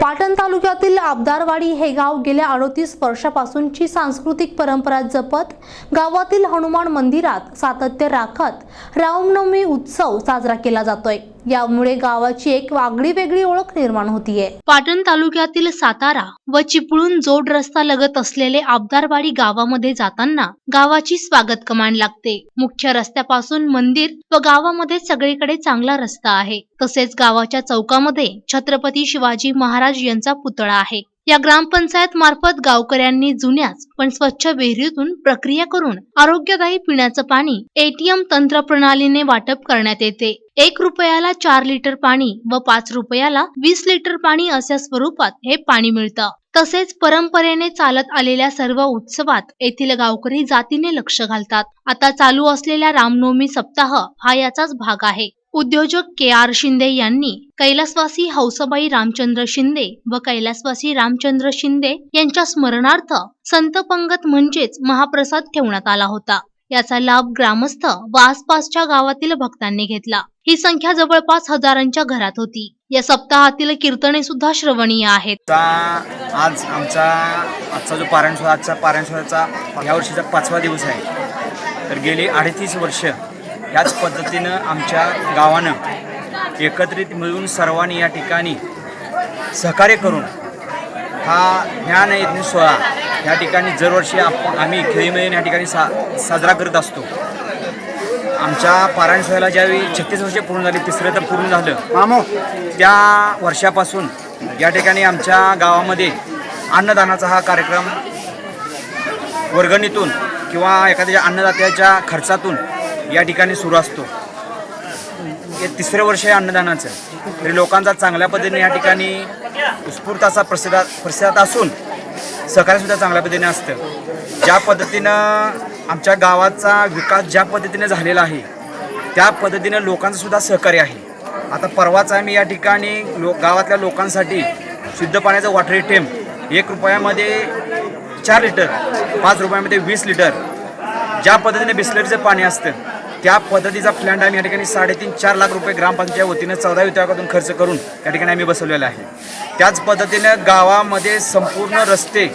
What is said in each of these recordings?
पाटण तालुक्यातील आबदारवाडी हे गाव गेल्या अडतीस वर्षापासूनची सांस्कृतिक परंपरा जपत गावातील हनुमान मंदिरात सातत्य राखत रामनवमी उत्सव साजरा केला जातोय. यामुळे गावाची एक वागडी वेगळी ओळख निर्माण होतीये. पाटण तालुक्यातील सातारा व चिपळूण जोड रस्ता लगत असलेले आबदारवाडी गावामध्ये जाताना गावाची स्वागत कमान लागते. मुख्य रस्त्यापासून मंदिर व गावामध्ये सगळीकडे चांगला रस्ता आहे. तसेच गावाच्या चौकामध्ये छत्रपती शिवाजी महाराज यांचा पुतळा आहे. या ग्रामपंचायत मार्फत गावकऱ्यांनी जुन्याच पण स्वच्छ विहिरीतून प्रक्रिया करून आरोग्यदायी पिण्याचं पाणी एटीएम तंत्र प्रणालीने वाटप करण्यात येते. एक रुपयाला चार लिटर पाणी व पाच रुपयाला वीस लिटर पाणी अशा स्वरूपात हे पाणी मिळतं. तसेच परंपरेने चालत आलेल्या सर्व उत्सवात येथील गावकरी जातीने लक्ष घालतात. आता चालू असलेल्या रामनवमी सप्ताह हा याचाच भाग आहे. उद्योजक के आर शिंदे यांनी कैलासवासी हौसबाई रामचंद्र शिंदे व कैलासवासी रामचंद्र शिंदे यांच्या स्मरणार्थ संत पंगत म्हणजेच महाप्रसाद ठेवण्यात आला होता. याचा लाभ ग्रामस्थ व आसपासच्या गावातील भक्तांनी घेतला. ही संख्या जवळपास हजारांच्या घरात होती. या सप्ताहातील कीर्तने सुद्धा श्रवणीय आहेत. आज आमचा आजचा जो पारायण आजचा पारायण सोहळ्याचा वर्षीचा पाचवा दिवस आहे. तर गेली अडतीस वर्ष ह्याच पद्धतीनं आमच्या गावानं एकत्रित मिळून सर्वांनी या ठिकाणी सहकार्य करून हा ज्ञान यज्ञ सोहळा या ठिकाणी दरवर्षी आप आम्ही खेळीमेळीने या ठिकाणी सा साजरा करत असतो. आमच्या पारायण सोहळ्याला ज्यावेळी छत्तीस वर्षे पूर्ण झाली तिसरं तर पूर्ण झालं. त्या वर्षापासून या ठिकाणी आमच्या गावामध्ये अन्नदानाचा हा कार्यक्रम वर्गणीतून किंवा एखाद्या अन्नदात्याच्या खर्चातून या ठिकाणी सुरू असतो. हे तिसरं वर्ष आहे अन्नदानाचं तरी लोकांचा चांगल्या पद्धतीने या ठिकाणी उत्स्फूर्त असा प्रसिद्ध प्रतिसाद असून सहकार्यसुद्धा चांगल्या पद्धतीने असतं. ज्या पद्धतीनं आमच्या गावाचा विकास ज्या पद्धतीने झालेला आहे त्या पद्धतीनं लोकांचं सुद्धा सहकार्य आहे. आता परवाच आम्ही या ठिकाणी लो गावातल्या लोकांसाठी शुद्ध पाण्याचं वॉटर एटीएम एक रुपयामध्ये चार लिटर पाच रुपयामध्ये वीस लिटर ज्या पद्धतीने बिस्लरीचं पाणी असतं त्या पद्धतीचा प्लॅन आम्ही या ठिकाणी साडेतीन चार लाख रुपये ग्रामपंचायत वतीनं चौदा विभागातून खर्च करून या ठिकाणी आम्ही बसवलेला आहे. त्याच पद्धतीनं गावामध्ये संपूर्ण रस्ते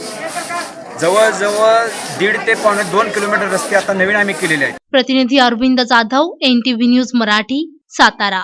जवळजवळ दीड ते पावणे दोन किलोमीटर रस्ते आता नवीन आम्ही केलेले आहेत. प्रतिनिधी Arvind Jadhav N TV news Marathi Satara.